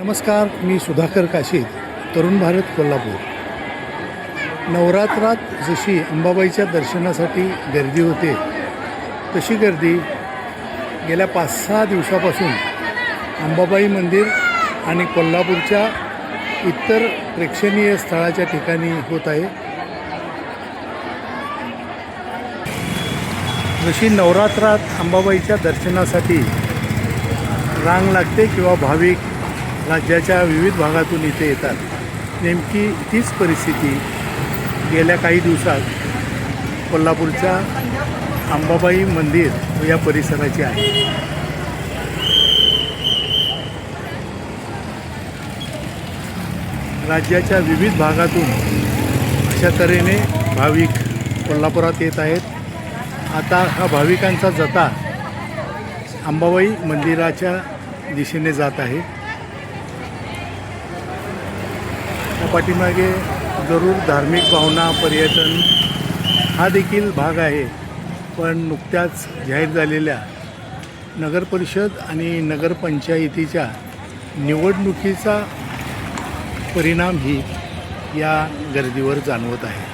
नमस्कार मी सुधाकर काशीद तरुण भारत कोल्हापूर. नवरात्रात जशी अंबाबाईच्या दर्शनासाठी गर्दी होते तशी गर्दी गेल्या पाच सहा दिवसापासून अंबाबाई मंदिर आणि कोल्हापूरच्या इतर प्रेक्षणीय स्थळाच्या ठिकाणी होत आहे. जशी नवरात्रात अंबाबाईच्या दर्शनासाठी रांग लागते किंवा भाविक राज्याच्या विविध भागातून इथे येतात. नेमकी तीच परिस्थिती गेल्या काही दिवसात कोल्हापूरच्या अंबाबाई मंदिर या परिसराची आहे. राज्याच्या विविध भागातून अशा तऱ्हेने भाविक कोल्हापुरात येत आहेत. आता हा भाविकांचा जता अंबाबाई मंदिराच्या दिशेने जात आहे. या पाठीमागे जरूर धार्मिक भावना पर्यटन हा देखील भाग आहे. पण नुकत्याच जाहीर झालेल्या नगरपरिषद आणि नगरपंचायतीच्या निवडणुकीचा परिणामही या गर्दीवर जाणवत आहे.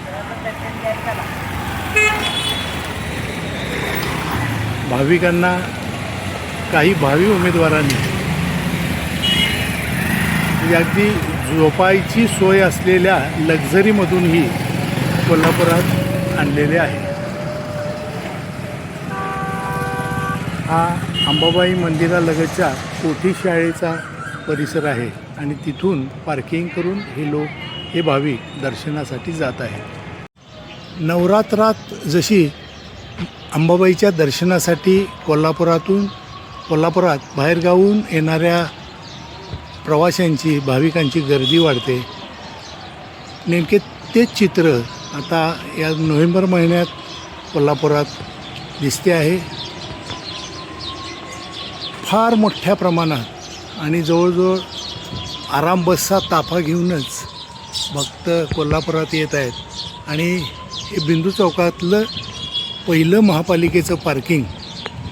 भाविकांना काही भावी उमेदवारांनी म्हणजे अगदी झोपायची सोय असलेल्या लक्झरीमधूनही कोल्हापुरात आणलेले आहे. हा अंबाबाई मंदिरालगतच्या कोठी शाळेचा परिसर आहे आणि तिथून पार्किंग करून हे लोक हे भाविक दर्शनासाठी जात आहेत. नवरात्रात जशी अंबाबाईच्या दर्शनासाठी कोल्हापुरातून कोल्हापुरात बाहेरगावून येणाऱ्या प्रवाशांची भाविकांची गर्दी वाढते. नेमके तेच चित्र आता या नोव्हेंबर महिन्यात कोल्हापुरात दिसते आहे. फार मोठ्या प्रमाणात आणि जवळजवळ आराम बसचा ताफा घेऊनच भक्त कोल्हापुरात येत आहेत. आणि हे बिंदू चौकातलं पहिलं महापालिकेचं पार्किंग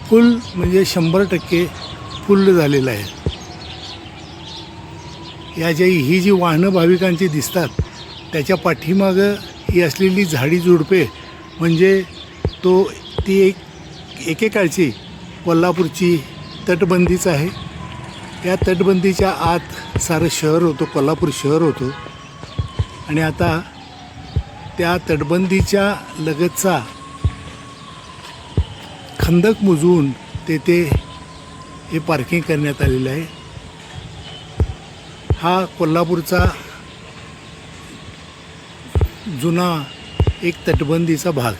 फुल म्हणजे शंभर टक्के फुल्ल झालेलं आहे. या ज्या ही जी वाहनं भाविकांची दिसतात त्याच्या पाठीमागं ही असलेली झाडी झुडपे म्हणजे तो ती एक एकेकाळची कोल्हापूरची तटबंदीच आहे. या तटबंदीच्या आत सारं शहर होतं कोल्हापूर शहर होतं. आणि आता त्या तटबंदीच्या लगतचा खंदक मुजवून तेथे हे पार्किंग करण्यात आलेलं आहे. हा कोल्हापूरचा जुना एक तटबंदीचा भाग.